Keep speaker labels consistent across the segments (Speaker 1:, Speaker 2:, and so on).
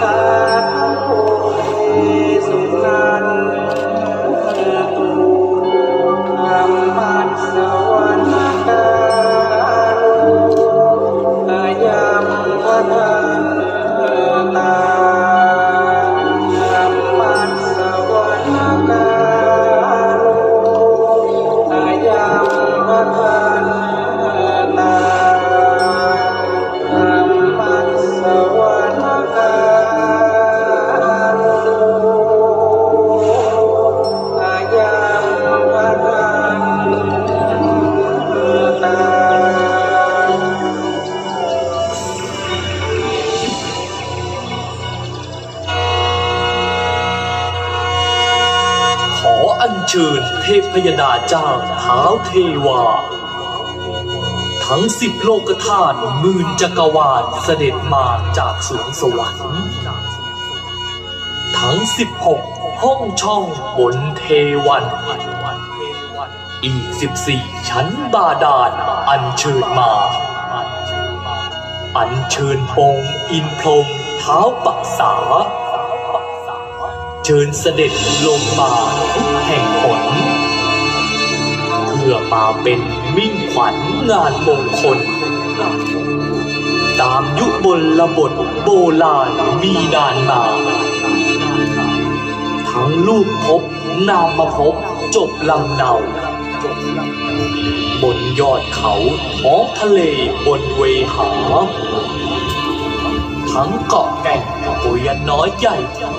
Speaker 1: fire. เชิญเทพยดาเจ้าเท้าวเทวา ทั้งสิบโลกธาตุหมื่นจักรวาลเสด็จมาจากสวงสวรรค์ ทั้งสิบหกห้องช่องบนเทวัน อีกสิบสี่ชั้นบาดาลอัญเชิญมา อัญเชิญองค์อินพรหมเท้าปักษา เชิญเสด็จลงมาทุกแห่งหนเพื่อมาเป็นมิ่งขวัญงานมงคล ตามยุบลระบทโบราณมีนานมา ทั้งลูกพบนามมาพบจบลำเนาบนยอดเขาท้องทะเลบนเวหา ทั้งเกาะแก่งปุยน้อยใหญ่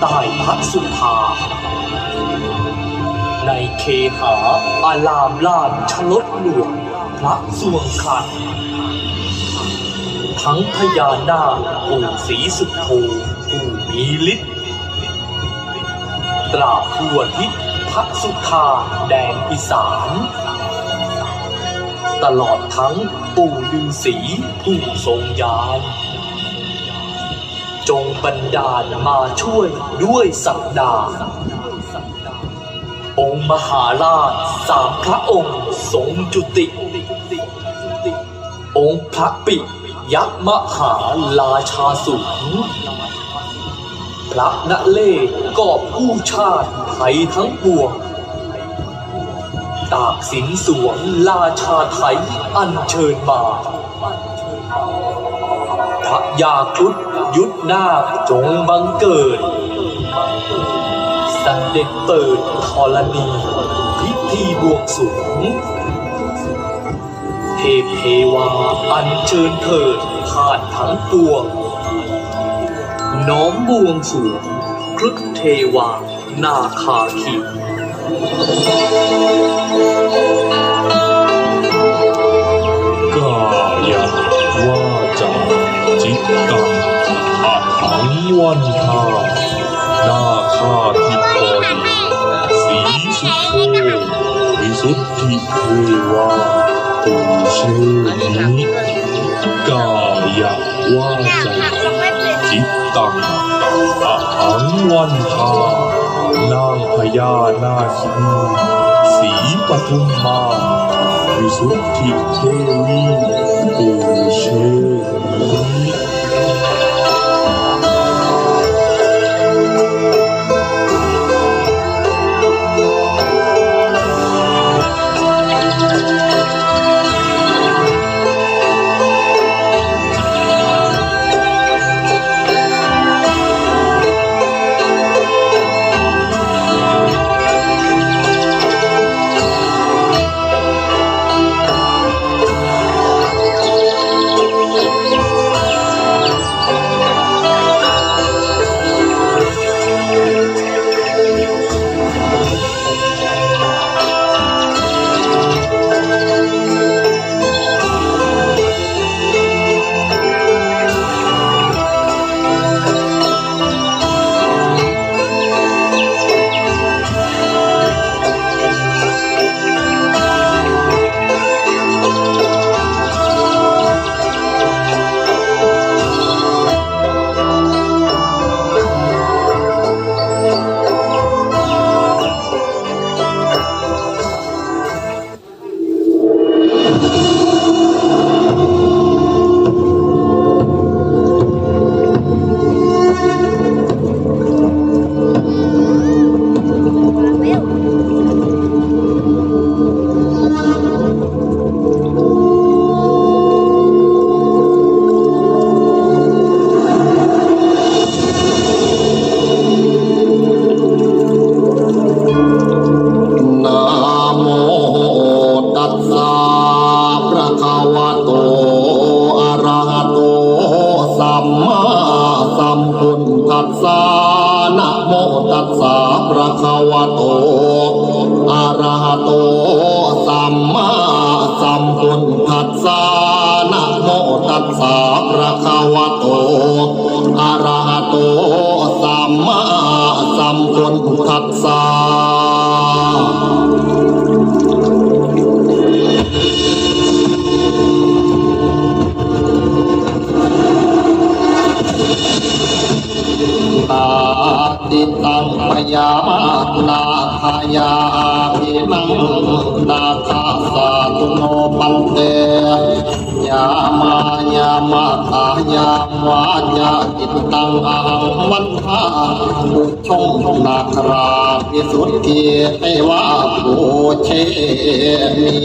Speaker 1: ใต้พักสุภา ในเคหาอารามลานชลดหลวงพระสวงคันทั้งพญานาคปู่ศรีสุโธปู่มีฤทธิ์ตราบทั่วทิศพักสุธาแดนอีสาน ตลอดทั้งปู่ฤาษีผู้ทรงญาณ จงบันดาลมาช่วยด้วยสักดาองค์มหาราชสามพระองค์ทรงจุติ องค์พระปิยักษ์มหาราชาสูงพระนเล่กอบกู้ชาติไทยทั้งปวง ตากสินสวงราชาไทยอัญเชิญมา พระยาครุฑ ยุทธนาคจงบังเกิด สันเด็จเปิดธรณี พิธีบวงสรวงเทพเทวาอัญเชิญเถิดผ่านทั้งปวง น้อมบวงสรวงครุฑเทวา นาคาคี
Speaker 2: กายวาจาจิตตังอะหัง วันทาหน้าคาทิพอดีสีสุโธวิสุทธิเทวาตุเชนิกายะวาจาจิตตังอะหังวันทานางพญานาคีสีปทุมมาวิสุทธิเทวีปูเชนี
Speaker 3: น นาโมตัสสะระคะวะโตอะระหะโต สัมมาสัมพุทธัสสะนะโมตัสสะระคะวะโตอะระหะโต สัมมาสัมพุทธัสสะ ติตังพยามานาคายาภินังนาคาสาตุโนปันเตยามายามาคายามวาจาติตังอังวันทาปุชงนาคราพิสุทธิเทวาภูเชมี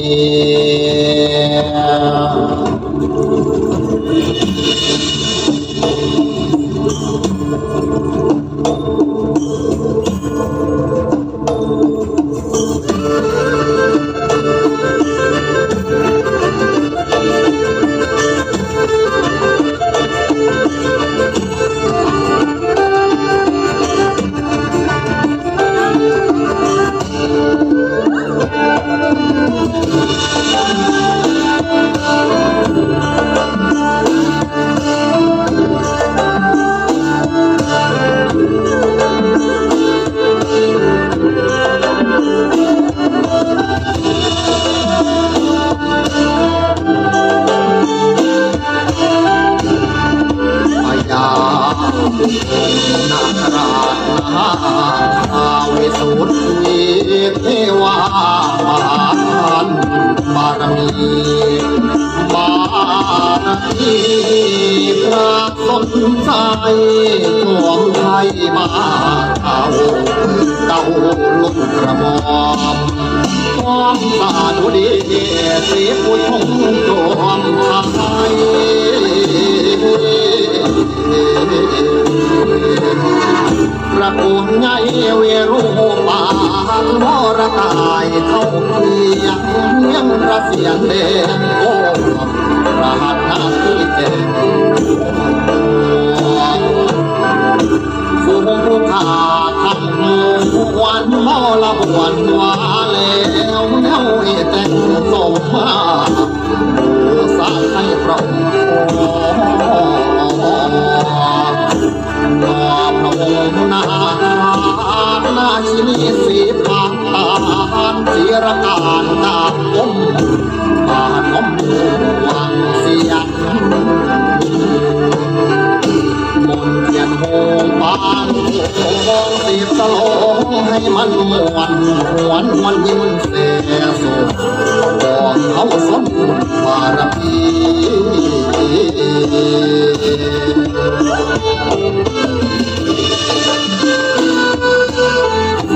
Speaker 3: เวสุทธีเทวาปานบารมีบารมีพระสนใจทวงไทยมาเอาเก้าลุกกระหมอมความสาดุดีเสียผู้ชมจวมไทยประโคนไงเวรุ ปานมรกายเข้าเพียงเมียงระเสียงเด่นโอ้ระหัตนาที่เจ็ดฟูงผู้ขาทั้งมวันมอละบวนว่าแล้วเน่าเอแต่งสมมาสาให้พระองค์ นาชินีสีผาานศิรการดาบอมบานอมวังเสียงมนเทียนโฮงปานโฮงสีบสลงให้มันมวนหวนหวนยิ้มเสียสุดบอกเขาสนบารมี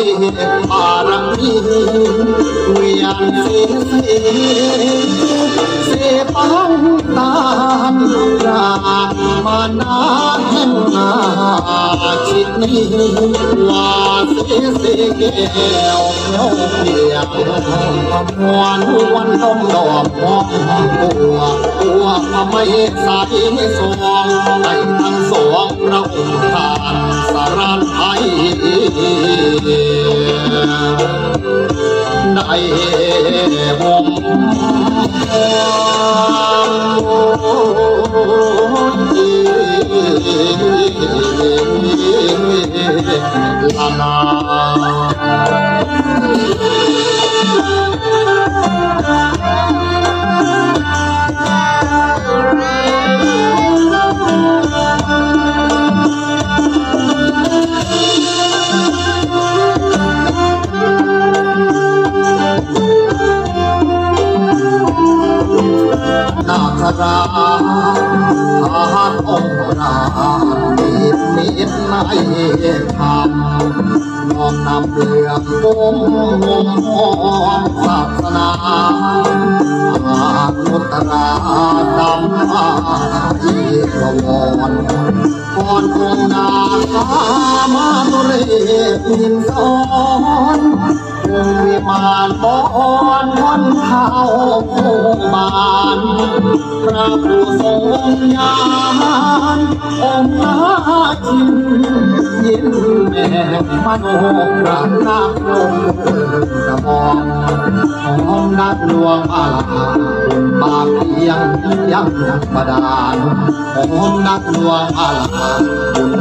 Speaker 3: องไทยบารมีเวียนเสเสเสปังตามรามานาแห่งนาชิดนี้ว่าเสเสแก้วเขียวเพียงมวนวันดมดอกมองบัวบัวไม่ใสสองในทั้ง ได้หม หอมศาสนาอานุตราสัมมาเอกวรก่อนคงนาคามาตุเรมินสอนคงวิมานบอนวันเท้าโคบานพระผู้ทรงญาณองค์นาคิน ยินแม่มโนกราบนักลงกระบอกของนักลวงอาลาปากเอียงยังะดาลของนักลวงอาลา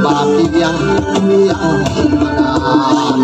Speaker 3: บาปเอียงยังะดาล